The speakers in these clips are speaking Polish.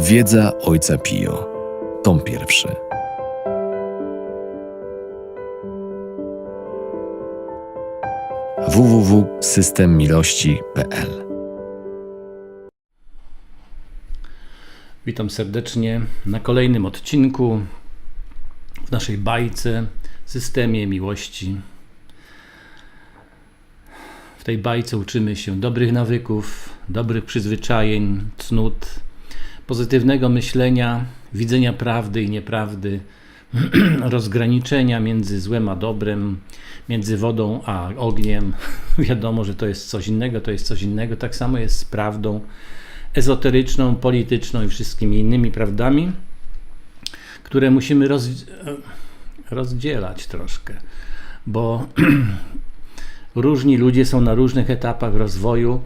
Wiedza Ojca Pio. Tom pierwszy. www.systemmilości.pl Witam serdecznie na kolejnym odcinku w naszej bajce Systemie Miłości. W tej bajce uczymy się dobrych nawyków, dobrych przyzwyczajeń, cnót, pozytywnego myślenia, widzenia prawdy i nieprawdy, rozgraniczenia między złem a dobrem, między wodą a ogniem. Wiadomo, że to jest coś innego, to jest coś innego. Tak samo jest z prawdą ezoteryczną, polityczną i wszystkimi innymi prawdami, które musimy roz, rozdzielać troszkę, bo różni ludzie są na różnych etapach rozwoju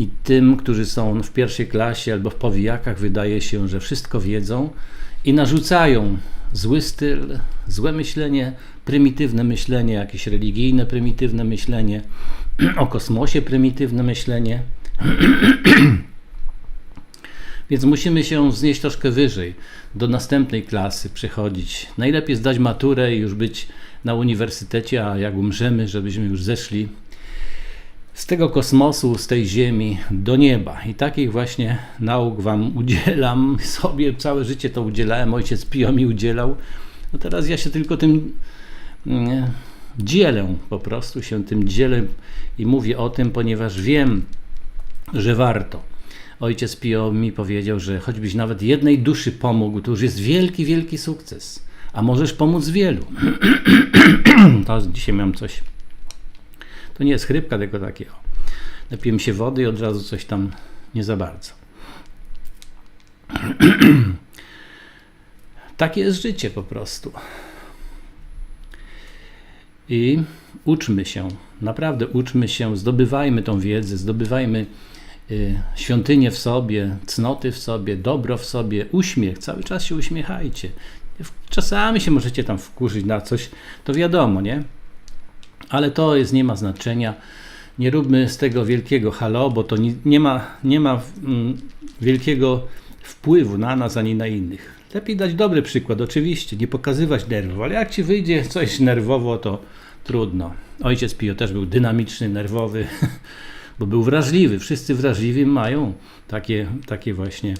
i tym, którzy są w pierwszej klasie albo w powijakach, wydaje się, że wszystko wiedzą i narzucają zły styl, złe myślenie, prymitywne myślenie, jakieś religijne, prymitywne myślenie, o kosmosie prymitywne myślenie. Więc musimy się znieść troszkę wyżej, do następnej klasy przechodzić. Najlepiej zdać maturę i już być na uniwersytecie, a jak umrzemy, żebyśmy już zeszli z tego kosmosu, z tej ziemi do nieba. I takich właśnie nauk Wam udzielam. Sobie całe życie to udzielałem, ojciec Pio mi udzielał. No teraz ja się tylko tym nie, dzielę, po prostu się tym dzielę i mówię o tym, ponieważ wiem, że warto. Ojciec Pio mi powiedział, że choćbyś nawet jednej duszy pomógł, to już jest wielki, wielki sukces. A możesz pomóc wielu. to dzisiaj miałem coś. To nie jest chrypka, tylko takie. Napiłem się wody i od razu coś tam nie za bardzo. Takie jest życie po prostu. I uczmy się, naprawdę uczmy się, zdobywajmy tą wiedzę, zdobywajmy y, świątynię w sobie, cnoty w sobie, dobro w sobie, uśmiech, cały czas się uśmiechajcie. Czasami się możecie tam wkurzyć na coś, to wiadomo, nie? Ale to jest, nie ma znaczenia. Nie róbmy z tego wielkiego halo, bo to nie, nie ma, nie ma mm, wielkiego wpływu na nas ani na innych. Lepiej dać dobry przykład, oczywiście, nie pokazywać nerwów, ale jak ci wyjdzie coś nerwowo, to trudno. Ojciec Pio też był dynamiczny, nerwowy, bo był wrażliwy. Wszyscy wrażliwi mają takie, takie właśnie.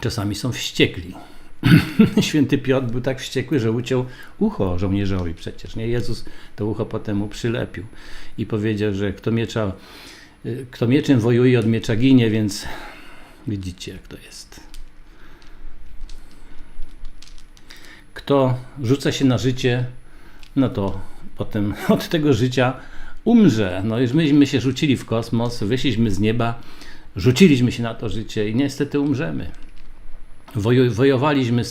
Czasami są wściekli. Święty Piotr był tak wściekły, że uciął ucho żołnierzowi przecież. Nie? Jezus to ucho potem mu przylepił i powiedział, że kto, miecza, kto mieczem wojuje, od miecza ginie, więc widzicie jak to jest. Kto rzuca się na życie, no to potem od tego życia umrze. No już myśmy się rzucili w kosmos, wyszliśmy z nieba, rzuciliśmy się na to życie i niestety umrzemy. Wojowaliśmy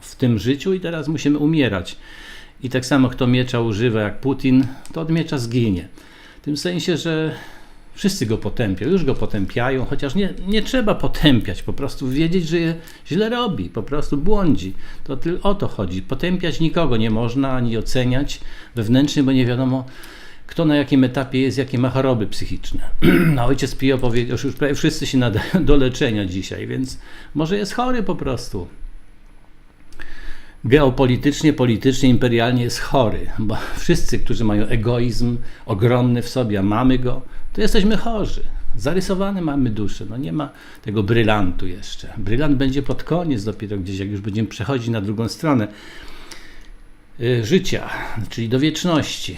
w tym życiu i teraz musimy umierać. I tak samo kto miecza używa jak Putin, to od miecza zginie. W tym sensie, że wszyscy go potępią, już go potępiają, chociaż nie, nie trzeba potępiać, po prostu wiedzieć, że źle robi, po prostu błądzi. To tylko o to chodzi. Potępiać nikogo nie można, ani oceniać wewnętrznie, bo nie wiadomo, kto na jakim etapie jest, jakie ma choroby psychiczne. A ojciec Pio powiedział, że już prawie wszyscy się nadają do leczenia dzisiaj, więc może jest chory po prostu. Geopolitycznie, politycznie, imperialnie jest chory, bo wszyscy, którzy mają egoizm ogromny w sobie, a mamy go, to jesteśmy chorzy. Zarysowane mamy duszę, no nie ma tego brylantu jeszcze. Brylant będzie pod koniec dopiero gdzieś, jak już będziemy przechodzić na drugą stronę y, życia, czyli do wieczności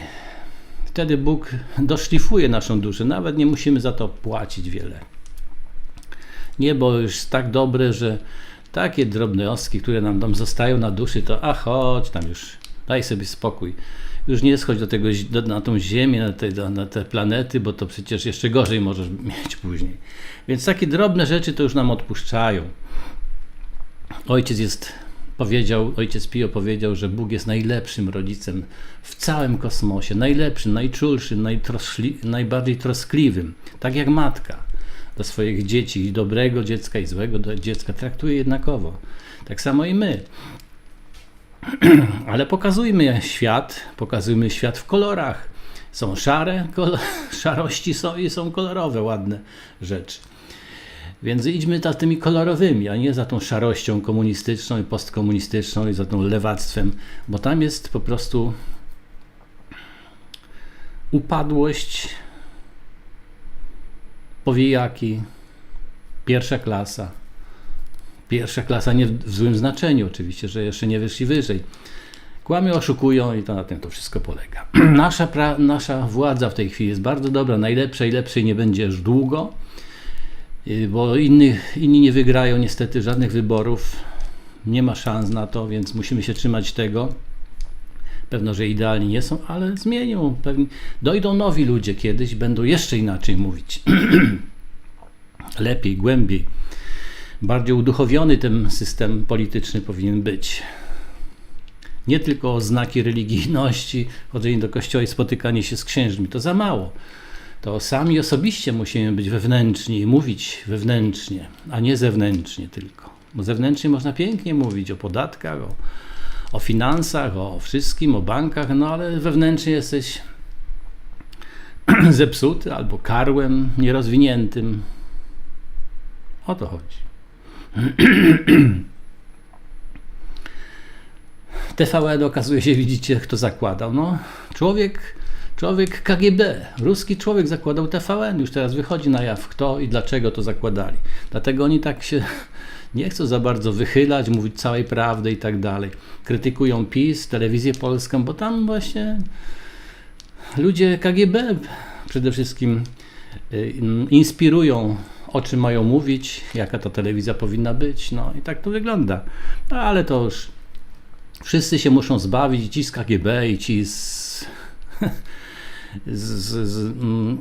wtedy Bóg doszlifuje naszą duszę. Nawet nie musimy za to płacić wiele. Niebo już jest tak dobre, że takie drobne oski, które nam tam zostają na duszy, to a chodź tam już, daj sobie spokój. Już nie schodź do tego, do, na tą ziemię, na te, na te planety, bo to przecież jeszcze gorzej możesz mieć później. Więc takie drobne rzeczy to już nam odpuszczają. Ojciec jest powiedział, ojciec Pio powiedział, że Bóg jest najlepszym rodzicem w całym kosmosie, najlepszym, najczulszym, najtroszli, najbardziej troskliwym, tak jak matka do swoich dzieci, i dobrego dziecka i złego dziecka traktuje jednakowo. Tak samo i my. Ale pokazujmy świat, pokazujmy świat w kolorach. Są szare, kolor, szarości są i są kolorowe, ładne rzeczy. Więc idźmy za tymi kolorowymi, a nie za tą szarością komunistyczną i postkomunistyczną i za tą lewactwem, bo tam jest po prostu upadłość, powijaki, pierwsza klasa. Pierwsza klasa nie w złym znaczeniu oczywiście, że jeszcze nie wyszli wyżej. Kłamią, oszukują i to na tym to wszystko polega. Nasza, pra, nasza władza w tej chwili jest bardzo dobra, najlepsza i lepszej nie będzie już długo, bo inni, inni nie wygrają niestety żadnych wyborów. Nie ma szans na to, więc musimy się trzymać tego. Pewno, że idealni nie są, ale zmienią. Pewnie dojdą nowi ludzie kiedyś, będą jeszcze inaczej mówić. Lepiej, głębiej. Bardziej uduchowiony ten system polityczny powinien być. Nie tylko znaki religijności, chodzenie do kościoła i spotykanie się z księżmi. To za mało. To sami osobiście musimy być wewnętrzni i mówić wewnętrznie, a nie zewnętrznie tylko. Bo zewnętrznie można pięknie mówić o podatkach, o, o finansach, o wszystkim, o bankach, no ale wewnętrznie jesteś zepsuty albo karłem nierozwiniętym. O to chodzi. TVN okazuje się, widzicie, kto zakładał. No, człowiek, człowiek KGB, ruski człowiek zakładał TVN. Już teraz wychodzi na jaw, kto i dlaczego to zakładali. Dlatego oni tak się nie chcą za bardzo wychylać, mówić całej prawdy i tak dalej. Krytykują PiS, telewizję polską, bo tam właśnie ludzie KGB przede wszystkim y, inspirują, o czym mają mówić, jaka ta telewizja powinna być. No i tak to wygląda. No, ale to już wszyscy się muszą zbawić, ci z KGB, i ci z, z, z, mm,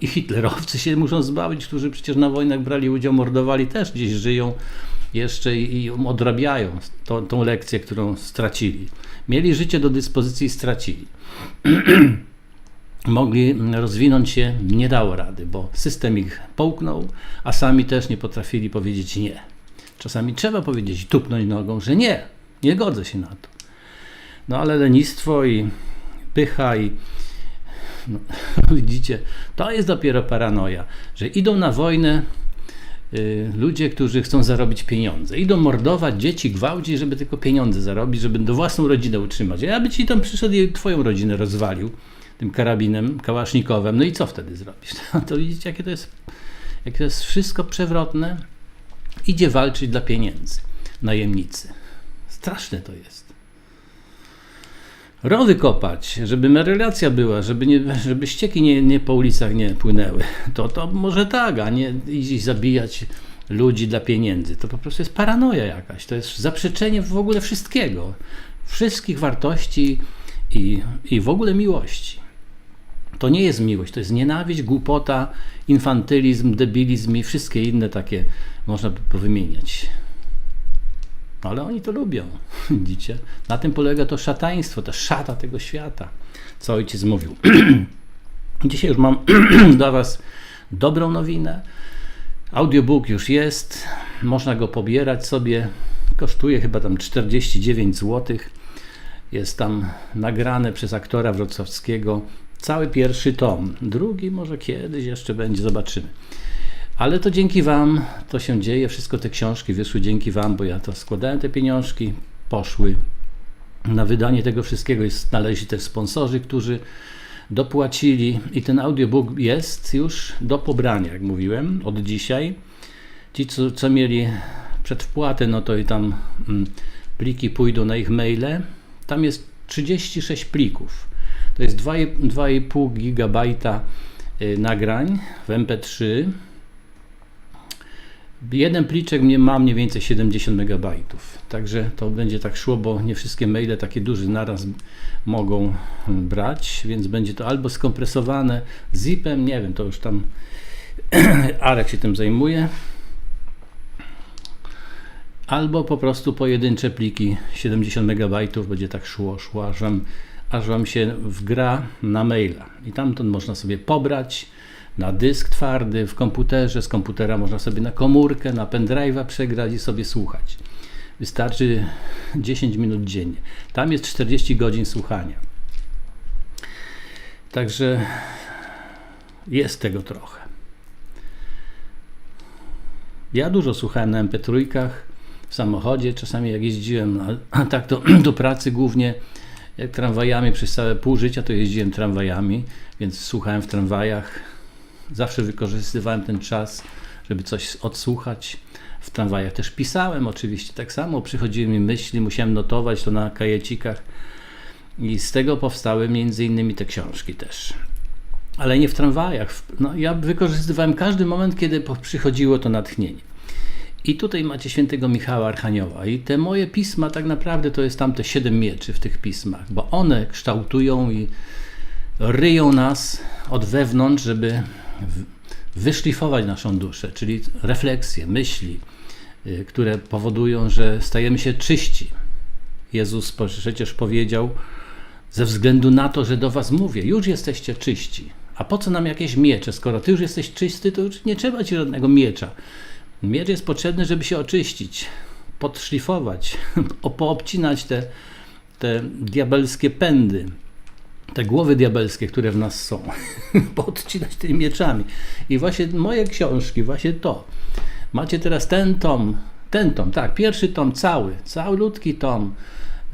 i hitlerowcy się muszą zbawić, którzy przecież na wojnach brali udział, mordowali, też gdzieś żyją jeszcze i, i odrabiają tą, tą lekcję, którą stracili. Mieli życie do dyspozycji i stracili. Mogli rozwinąć się, nie dało rady, bo system ich połknął, a sami też nie potrafili powiedzieć nie. Czasami trzeba powiedzieć, tupnąć nogą, że nie, nie godzę się na to. No ale lenistwo i pycha i no, widzicie, to jest dopiero paranoja, że idą na wojnę y, ludzie, którzy chcą zarobić pieniądze. Idą mordować dzieci, gwałcić, żeby tylko pieniądze zarobić, żeby do własną rodzinę utrzymać. A ja by ci tam przyszedł i twoją rodzinę rozwalił tym karabinem, kałasznikowem, no i co wtedy zrobisz? To widzicie, jakie to jest, jakie to jest wszystko przewrotne. Idzie walczyć dla pieniędzy, najemnicy. Straszne to jest. Rowy kopać, żeby melioracja była, żeby, nie, żeby ścieki nie, nie po ulicach nie płynęły. To, to może tak, a nie iść zabijać ludzi dla pieniędzy. To po prostu jest paranoja jakaś. To jest zaprzeczenie w ogóle wszystkiego. Wszystkich wartości i, i w ogóle miłości. To nie jest miłość, to jest nienawiść, głupota, infantylizm, debilizm i wszystkie inne takie można by powymieniać. Ale oni to lubią, widzicie? Na tym polega to szataństwo, ta szata tego świata, co ojciec mówił. Dzisiaj już mam dla Was dobrą nowinę. Audiobook już jest, można go pobierać sobie. Kosztuje chyba tam 49 zł. Jest tam nagrane przez aktora wrocławskiego cały pierwszy tom. Drugi może kiedyś jeszcze będzie, zobaczymy. Ale to dzięki Wam to się dzieje. Wszystko te książki wyszły dzięki Wam, bo ja to składałem te pieniążki, poszły na wydanie tego wszystkiego. Jest, znaleźli też sponsorzy, którzy dopłacili i ten audiobook jest już do pobrania, jak mówiłem, od dzisiaj. Ci, co, co mieli przedwpłatę, no to i tam mm, pliki pójdą na ich maile. Tam jest 36 plików. To jest 2,5 gigabajta y, nagrań w MP3. Jeden pliczek ma mniej więcej 70 megabajtów. Także to będzie tak szło, bo nie wszystkie maile takie duże naraz mogą brać, więc będzie to albo skompresowane zipem, nie wiem, to już tam Arek się tym zajmuje, albo po prostu pojedyncze pliki 70 megabajtów będzie tak szło, szło, aż wam, aż wam się wgra na maila. I tamtąd można sobie pobrać na dysk twardy w komputerze, z komputera można sobie na komórkę, na pendrive'a przegrać i sobie słuchać. Wystarczy 10 minut dziennie. Tam jest 40 godzin słuchania. Także jest tego trochę. Ja dużo słuchałem na MP3 w samochodzie, czasami jak jeździłem, a, a tak to do pracy głównie jak tramwajami przez całe pół życia to jeździłem tramwajami, więc słuchałem w tramwajach. Zawsze wykorzystywałem ten czas, żeby coś odsłuchać. W tramwajach też pisałem oczywiście tak samo, przychodziły mi myśli, musiałem notować to na kajecikach i z tego powstały między innymi te książki też. Ale nie w tramwajach. No, ja wykorzystywałem każdy moment, kiedy przychodziło to natchnienie. I tutaj macie świętego Michała Archanioła. I te moje pisma tak naprawdę to jest tam te siedem mieczy w tych pismach, bo one kształtują i ryją nas od wewnątrz, żeby wyszlifować naszą duszę, czyli refleksje, myśli, y, które powodują, że stajemy się czyści. Jezus przecież powiedział, ze względu na to, że do was mówię, już jesteście czyści. A po co nam jakieś miecze? Skoro ty już jesteś czysty, to już nie trzeba ci żadnego miecza. Miecz jest potrzebny, żeby się oczyścić, podszlifować, poobcinać te, te diabelskie pędy, te głowy diabelskie, które w nas są, podcinać tymi mieczami. I właśnie moje książki, właśnie to. Macie teraz ten tom, ten tom, tak, pierwszy tom cały, całutki tom,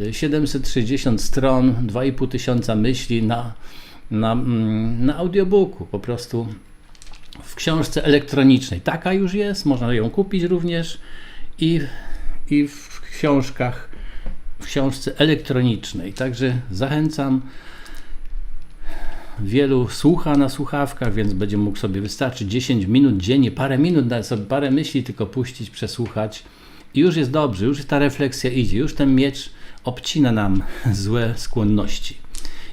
y, 760 stron, 2,5 tysiąca myśli na, na, mm, na audiobooku, po prostu w książce elektronicznej. Taka już jest, można ją kupić również i, i w książkach, w książce elektronicznej. Także zachęcam. Wielu słucha na słuchawkach, więc będzie mógł sobie wystarczy 10 minut dziennie, parę minut, sobie parę myśli tylko puścić, przesłuchać i już jest dobrze, już ta refleksja idzie, już ten miecz obcina nam złe skłonności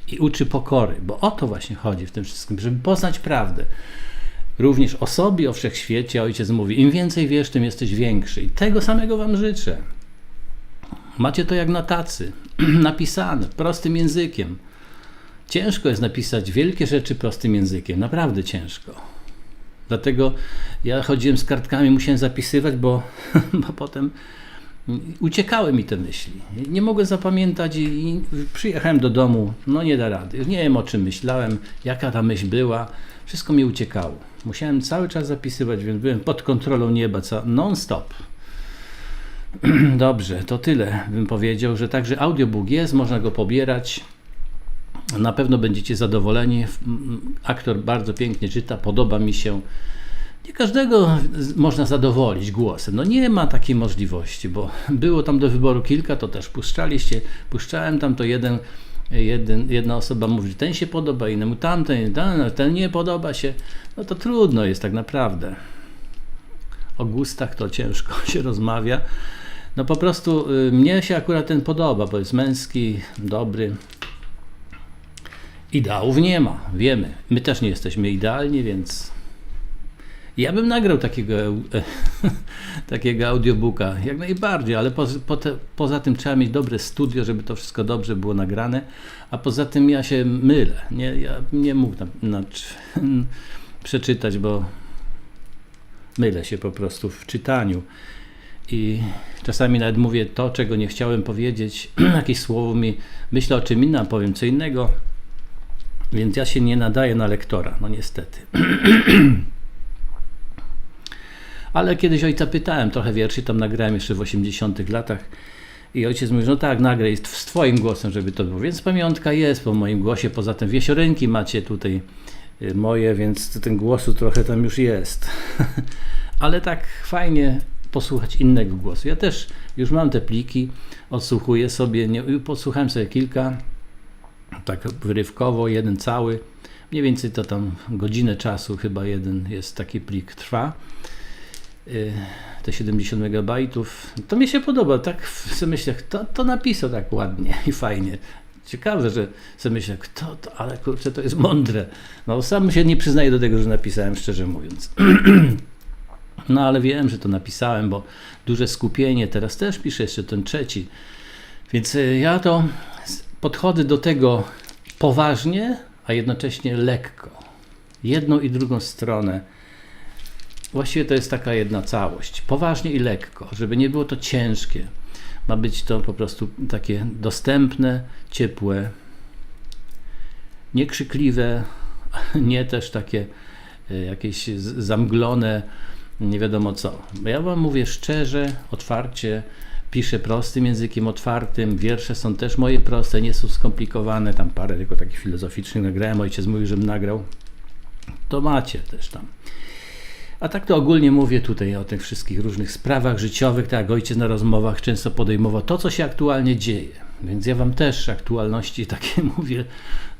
i uczy pokory, bo o to właśnie chodzi w tym wszystkim, żeby poznać prawdę również o sobie, o wszechświecie. Ojciec mówi, im więcej wiesz, tym jesteś większy. I tego samego Wam życzę. Macie to jak na tacy, napisane prostym językiem. Ciężko jest napisać wielkie rzeczy prostym językiem, naprawdę ciężko. Dlatego ja chodziłem z kartkami, musiałem zapisywać, bo, bo potem uciekały mi te myśli. Nie mogłem zapamiętać i, i przyjechałem do domu, no nie da rady. Nie wiem o czym myślałem, jaka ta myśl była. Wszystko mi uciekało. Musiałem cały czas zapisywać, więc byłem pod kontrolą nieba, non-stop. Dobrze, to tyle bym powiedział, że także audiobook jest, można go pobierać. Na pewno będziecie zadowoleni. Aktor bardzo pięknie czyta, podoba mi się. Nie każdego można zadowolić głosem. No nie ma takiej możliwości, bo było tam do wyboru kilka, to też puszczaliście. Puszczałem tam to jeden, jeden, jedna osoba mówi, ten się podoba, innemu tamten, ten, ten nie podoba się. No to trudno jest tak naprawdę. O gustach to ciężko się rozmawia. No po prostu y, mnie się akurat ten podoba, bo jest męski, dobry. Ideałów nie ma, wiemy. My też nie jesteśmy idealni, więc ja bym nagrał takiego, takiego audiobooka, jak najbardziej, ale po, po te, poza tym trzeba mieć dobre studio, żeby to wszystko dobrze było nagrane, a poza tym ja się mylę. Nie, ja nie mógł na, na, przeczytać, bo mylę się po prostu w czytaniu. I czasami nawet mówię to, czego nie chciałem powiedzieć, jakieś słowo mi, myślę o czym innym, powiem co innego, więc ja się nie nadaję na lektora, no niestety. Ale kiedyś ojca pytałem, trochę wierszy tam nagrałem jeszcze w 80 latach i ojciec mówi, no tak, nagraj z twoim głosem, żeby to było. Więc pamiątka jest po moim głosie, poza tym wiesiorenki macie tutaj y, moje, więc ten głosu trochę tam już jest. Ale tak fajnie posłuchać innego głosu. Ja też już mam te pliki, odsłuchuję sobie, nie, posłuchałem sobie kilka, tak wyrywkowo, jeden cały. Mniej więcej to tam godzinę czasu chyba jeden jest taki plik trwa. Y, Te 70 megabajtów. To mi się podoba. Tak sobie myślę, kto to napisał tak ładnie i fajnie. Ciekawe, że sobie myślę, kto to, ale kurczę, to jest mądre. No sam się nie przyznaję do tego, że napisałem, szczerze mówiąc. No ale wiem, że to napisałem, bo duże skupienie, teraz też piszę jeszcze ten trzeci. Więc y, ja to podchodzę do tego poważnie, a jednocześnie lekko. Jedną i drugą stronę. Właściwie to jest taka jedna całość. Poważnie i lekko, żeby nie było to ciężkie. Ma być to po prostu takie dostępne, ciepłe, niekrzykliwe, nie też takie y, jakieś zamglone, nie wiadomo co. Ja wam mówię szczerze, otwarcie, piszę prostym językiem otwartym, wiersze są też moje proste, nie są skomplikowane, tam parę tylko takich filozoficznych nagrałem, ojciec mówił, żebym nagrał, to macie też tam. A tak to ogólnie mówię tutaj o tych wszystkich różnych sprawach życiowych, tak jak ojciec na rozmowach często podejmował to, co się aktualnie dzieje. Więc ja wam też aktualności takie mówię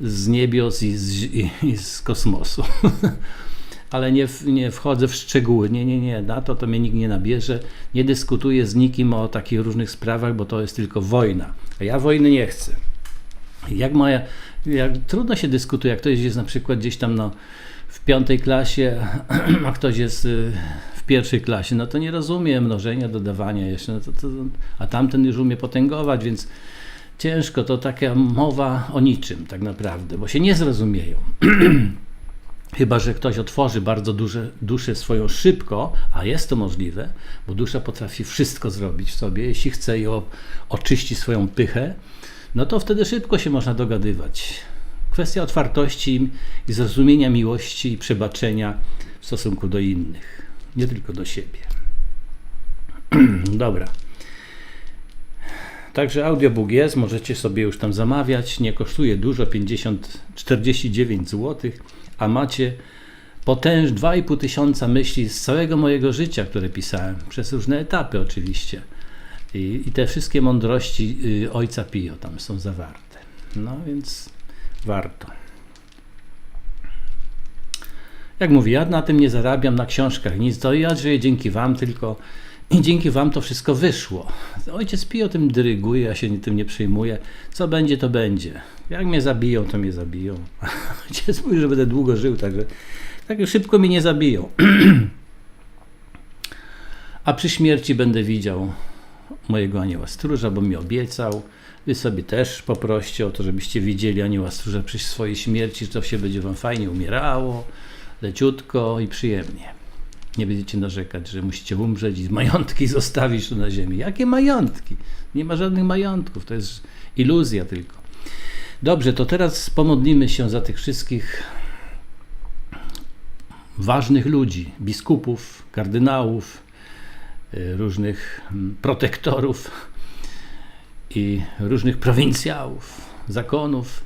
z niebios i z, i, z kosmosu. Ale nie, w- nie wchodzę w szczegóły. Nie, nie, nie. Na to to mnie nikt nie nabierze. Nie dyskutuję z nikim o takich różnych sprawach, bo to jest tylko wojna. A ja wojny nie chcę. Jak moja, jak trudno się dyskutuje, jak ktoś jest na przykład gdzieś tam no, w piątej klasie, a ktoś jest y, w pierwszej klasie, no to nie rozumie mnożenia, dodawania jeszcze, no to, to, a tamten już umie potęgować, więc ciężko, to taka mowa o niczym tak naprawdę, bo się nie zrozumieją. Chyba, że ktoś otworzy bardzo duże, duszę swoją szybko, a jest to możliwe, bo dusza potrafi wszystko zrobić w sobie, jeśli chce i oczyści swoją pychę, no to wtedy szybko się można dogadywać. Kwestia otwartości i zrozumienia miłości i przebaczenia w stosunku do innych, nie tylko do siebie. Dobra. Także audiobook jest, możecie sobie już tam zamawiać. Nie kosztuje dużo, 50, 49 zł, a macie potęż 2,5 tysiąca myśli z całego mojego życia, które pisałem, przez różne etapy oczywiście. I, i te wszystkie mądrości y, Ojca Pio tam są zawarte. No więc warto. Jak mówię, ja na tym nie zarabiam, na książkach nic, to ja żyję dzięki Wam tylko i dzięki Wam to wszystko wyszło. Ojciec Pio tym dyryguje, ja się tym nie przejmuję. Co będzie, to będzie. Jak mnie zabiją, to mnie zabiją. Ojciec mówi, że będę długo żył, także tak szybko mnie nie zabiją. A przy śmierci będę widział mojego anioła stróża, bo mi obiecał. Wy sobie też poproście o to, żebyście widzieli anioła stróża przy swojej śmierci, że to się będzie wam fajnie umierało, leciutko i przyjemnie. Nie będziecie narzekać, że musicie umrzeć i majątki zostawić tu na ziemi. Jakie majątki? Nie ma żadnych majątków, to jest iluzja tylko. Dobrze, to teraz pomodlimy się za tych wszystkich ważnych ludzi, biskupów, kardynałów, y, różnych mm, protektorów i różnych prowincjałów, zakonów,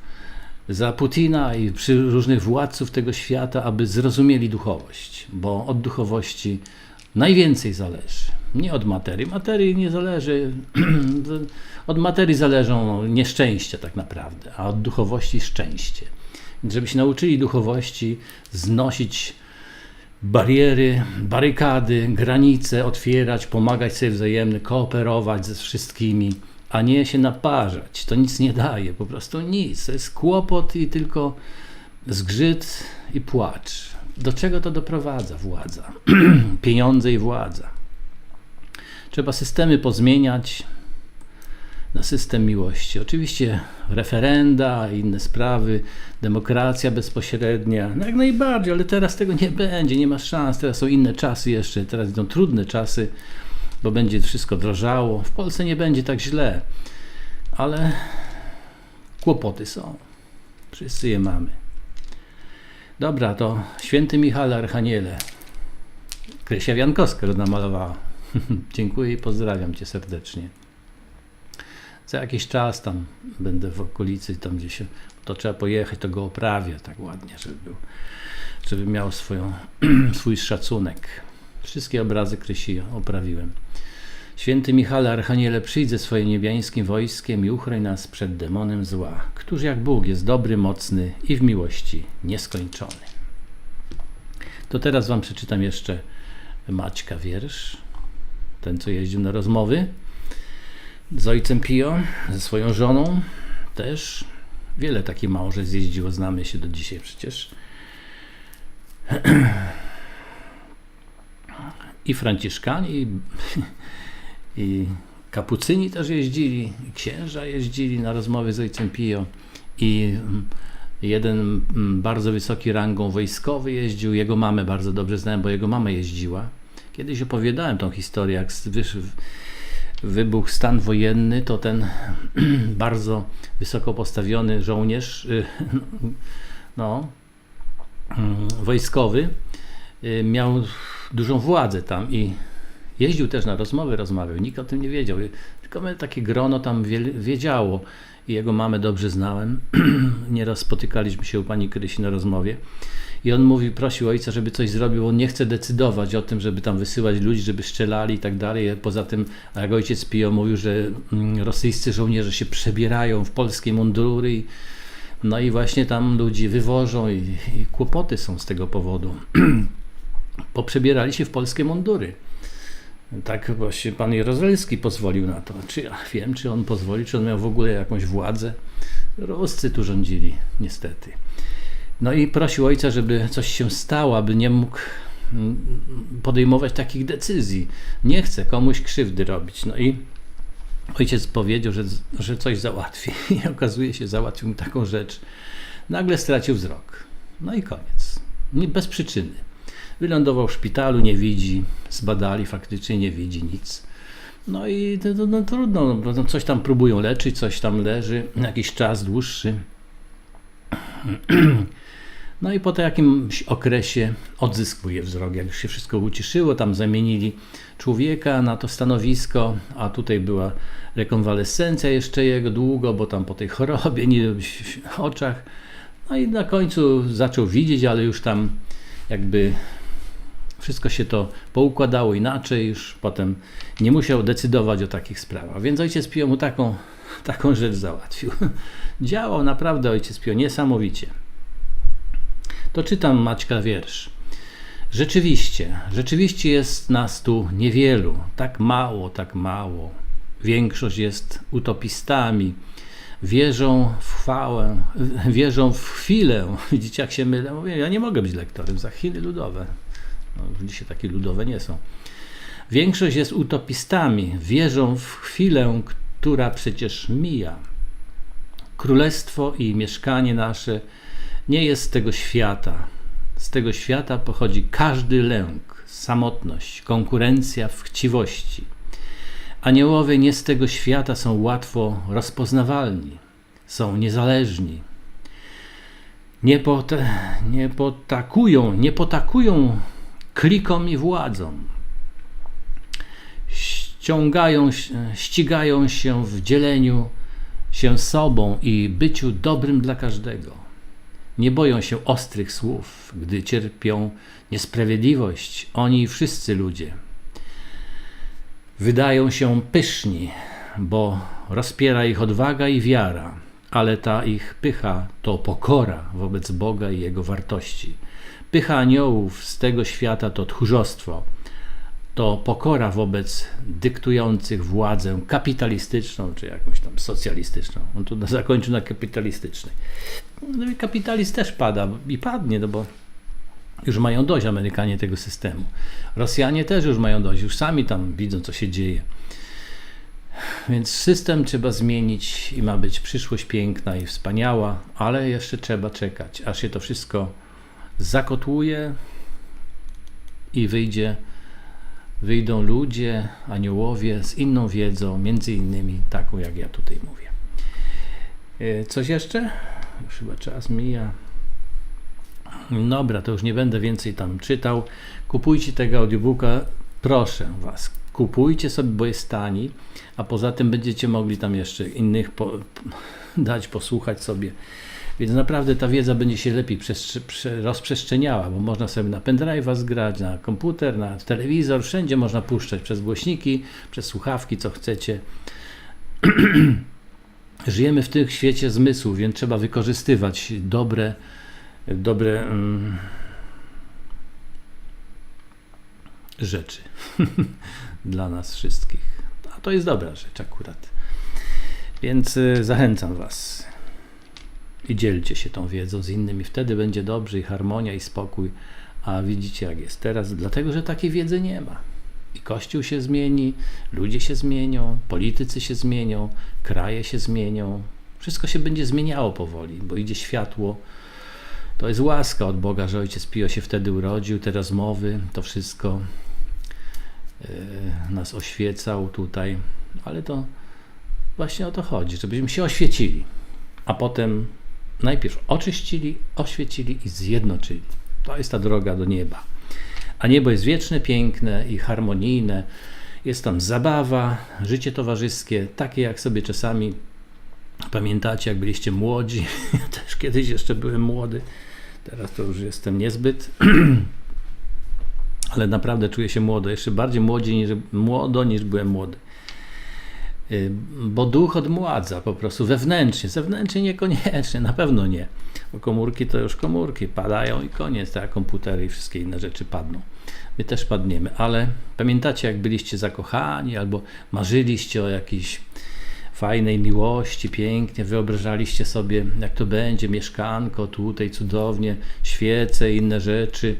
za Putina i przy różnych władców tego świata, aby zrozumieli duchowość, bo od duchowości najwięcej zależy. Nie od materii. Materii nie zależy. od materii zależą nieszczęścia tak naprawdę, a od duchowości szczęście. Więc żeby się nauczyli duchowości znosić bariery, barykady, granice, otwierać, pomagać sobie wzajemnie, kooperować ze wszystkimi, a nie się naparzać. To nic nie daje, po prostu nic. To jest kłopot i tylko zgrzyt i płacz. Do czego to doprowadza władza? Pieniądze i władza. Trzeba systemy pozmieniać na system miłości. Oczywiście referenda inne sprawy, demokracja bezpośrednia, no jak najbardziej, ale teraz tego nie będzie, nie ma szans. Teraz są inne czasy jeszcze, teraz idą trudne czasy, bo będzie wszystko drożało. W Polsce nie będzie tak źle, ale kłopoty są. Wszyscy je mamy. Dobra, to święty Michale Archaniele. Krysia Wiankowska namalowała. Dziękuję i pozdrawiam Cię serdecznie. Za jakiś czas tam będę w okolicy, tam gdzie się, to trzeba pojechać, to go oprawię tak ładnie, żeby, był, żeby miał swoją, swój szacunek. Wszystkie obrazy Krysi oprawiłem. Święty Michale Archaniele, przyjdź ze swoim niebiańskim wojskiem i uchroń nas przed demonem zła, któż jak Bóg jest dobry, mocny i w miłości nieskończony. To teraz Wam przeczytam jeszcze Maćka wiersz, ten co jeździł na rozmowy z ojcem Pio, ze swoją żoną też. Wiele takich małżeństw jeździło, znamy się do dzisiaj przecież. I Franciszkani, i, i kapucyni też jeździli, księża jeździli na rozmowy z ojcem Pio. I mm, jeden mm, bardzo wysoki rangą wojskowy jeździł, jego mamę bardzo dobrze znałem, bo jego mama jeździła. Kiedyś opowiadałem tą historię, jak wybuchł stan wojenny, to ten bardzo wysoko postawiony żołnierz, y, no, mm, wojskowy, y, miał dużą władzę tam i jeździł też na rozmowy, rozmawiał. Nikt o tym nie wiedział. Tylko my takie grono tam wie, wiedziało. I jego mamę dobrze znałem. Nieraz spotykaliśmy się u pani Krysi na rozmowie. I on mówi, prosił ojca, żeby coś zrobił. On nie chce decydować o tym, żeby tam wysyłać ludzi, żeby strzelali i tak dalej. Poza tym, jak ojciec Pio mówił, że mm, rosyjscy żołnierze się przebierają w polskie mundury. No i właśnie tam ludzi wywożą i, i kłopoty są z tego powodu. Poprzebierali się w polskie mundury. Tak właśnie pan Jarozelski pozwolił na to. Czy ja wiem, czy on pozwolił, czy on miał w ogóle jakąś władzę? Ruscy tu rządzili, niestety. No i prosił ojca, żeby coś się stało, aby nie mógł mm, podejmować takich decyzji. Nie chce komuś krzywdy robić. No i ojciec powiedział, że, że coś załatwi. I okazuje się, załatwił mu taką rzecz. Nagle stracił wzrok. No i koniec. Nie, bez przyczyny. Wylądował w szpitalu, nie widzi, zbadali, faktycznie nie widzi nic. No i to, to, no, trudno, no, coś tam próbują leczyć, coś tam leży, jakiś czas dłuższy. No i po jakimś okresie odzyskuje wzrok. Jak już się wszystko uciszyło, tam zamienili człowieka na to stanowisko, a tutaj była rekonwalescencja jeszcze jego długo, bo tam po tej chorobie, nie w oczach. No i na końcu zaczął widzieć, ale już tam jakby wszystko się to poukładało inaczej, już potem nie musiał decydować o takich sprawach. Więc ojciec Pio mu taką, taką rzecz załatwił. Działał naprawdę ojciec Pio niesamowicie. To czytam Maćka wiersz. Rzeczywiście, rzeczywiście jest nas tu niewielu, tak mało, tak mało. Większość jest utopistami, wierzą w chwałę, wierzą w chwilę. Widzicie, jak się mylę? Mówię, ja nie mogę być lektorem, za chwile ludowe. No, dzisiaj takie ludowe nie są. Większość jest utopistami, wierzą w chwilę, która przecież mija. Królestwo i mieszkanie nasze nie jest z tego świata. Z tego świata pochodzi każdy lęk, samotność, konkurencja w chciwości. Aniołowie nie z tego świata są łatwo rozpoznawalni, są niezależni. Nie, pot, nie potakują, nie potakują klikom i władzom. Ściągają, ścigają się w dzieleniu się sobą i byciu dobrym dla każdego. Nie boją się ostrych słów, gdy cierpią niesprawiedliwość, oni wszyscy ludzie. Wydają się pyszni, bo rozpiera ich odwaga i wiara, ale ta ich pycha to pokora wobec Boga i Jego wartości. Pycha aniołów z tego świata to tchórzostwo, to pokora wobec dyktujących władzę kapitalistyczną, czy jakąś tam socjalistyczną. On tu zakończył na kapitalistycznej. No i kapitalizm też pada i padnie, no bo już mają dość Amerykanie tego systemu. Rosjanie też już mają dość, już sami tam widzą, co się dzieje. Więc system trzeba zmienić i ma być przyszłość piękna i wspaniała, ale jeszcze trzeba czekać, aż się to wszystko zakotłuje i wyjdzie, wyjdą ludzie, aniołowie z inną wiedzą, między innymi taką, jak ja tutaj mówię. E, Coś jeszcze? Już chyba czas mija. Dobra, to już nie będę więcej tam czytał. Kupujcie tego audiobooka, proszę Was. Kupujcie sobie, bo jest tani, a poza tym będziecie mogli tam jeszcze innych po, dać, posłuchać sobie. Więc naprawdę ta wiedza będzie się lepiej przestrze- prze- rozprzestrzeniała, bo można sobie na pendrive'a zgrać, na komputer, na telewizor, wszędzie można puszczać przez głośniki, przez słuchawki, co chcecie. Żyjemy w tym świecie zmysłów, więc trzeba wykorzystywać dobre, dobre mm, rzeczy dla nas wszystkich. A to jest dobra rzecz akurat. Więc y, zachęcam Was i dzielcie się tą wiedzą z innymi. Wtedy będzie dobrze i harmonia i spokój. A widzicie jak jest teraz, dlatego że takiej wiedzy nie ma. I Kościół się zmieni, ludzie się zmienią, politycy się zmienią, kraje się zmienią. Wszystko się będzie zmieniało powoli, bo idzie światło. To jest łaska od Boga, że Ojciec Pio się wtedy urodził, te rozmowy, to wszystko yy, nas oświecał tutaj, ale to właśnie o to chodzi, żebyśmy się oświecili, a potem najpierw oczyścili, oświecili i zjednoczyli. To jest ta droga do nieba. A niebo jest wieczne, piękne i harmonijne. Jest tam zabawa, życie towarzyskie, takie jak sobie czasami pamiętacie, jak byliście młodzi. Ja też kiedyś jeszcze byłem młody. Teraz to już jestem niezbyt. Ale naprawdę czuję się młodo, jeszcze bardziej młodzi niż, młodo niż byłem młody. Y, Bo duch odmładza po prostu wewnętrznie, zewnętrznie niekoniecznie, na pewno nie. Bo komórki to już komórki, padają i koniec, tak komputery i wszystkie inne rzeczy padną. My też padniemy, ale pamiętacie jak byliście zakochani albo marzyliście o jakiejś fajnej miłości, pięknie, wyobrażaliście sobie jak to będzie, mieszkanko tutaj cudownie, świece, inne rzeczy.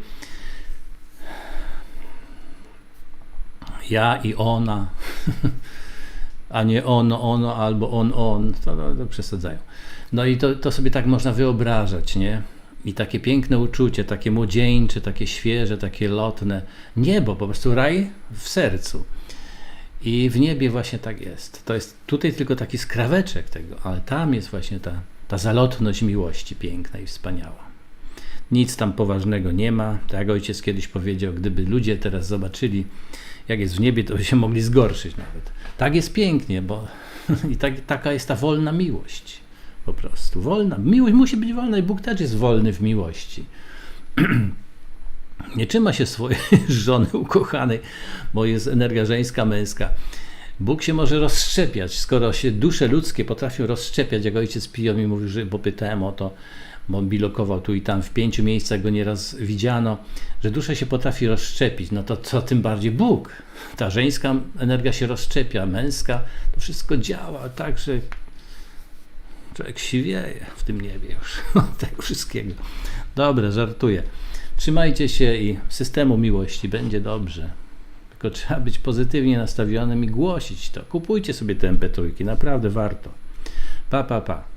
Ja i ona, a nie ono, ono albo on, on, to, to, przesadzają. No i to, to sobie tak można wyobrażać, nie? I takie piękne uczucie, takie młodzieńcze, takie świeże, takie lotne. Niebo, po prostu raj w sercu. I w niebie właśnie tak jest. To jest tutaj tylko taki skraweczek tego, ale tam jest właśnie ta, ta zalotność miłości piękna i wspaniała. Nic tam poważnego nie ma. Tak jak ojciec kiedyś powiedział, gdyby ludzie teraz zobaczyli, jak jest w niebie, to by się mogli zgorszyć nawet. Tak jest pięknie, bo i tak, taka jest ta wolna miłość. Po prostu. Wolna. Miłość musi być wolna i Bóg też jest wolny w miłości. Nie trzyma się swojej żony ukochanej, bo jest energia żeńska, męska. Bóg się może rozszczepiać, skoro się dusze ludzkie potrafią rozszczepiać, jak ojciec Pio mi mówił, że, bo pytałem o to, bo on bilokował tu i tam, w pięciu miejscach go nieraz widziano, że dusza się potrafi rozszczepić, no to co tym bardziej Bóg. Ta żeńska energia się rozszczepia, męska, to wszystko działa tak, że człowiek siwieje w tym niebie już od tego wszystkiego. Dobre, żartuję. Trzymajcie się i systemu miłości będzie dobrze. Tylko trzeba być pozytywnie nastawionym i głosić to. Kupujcie sobie te MP3, naprawdę warto. Pa, pa, pa.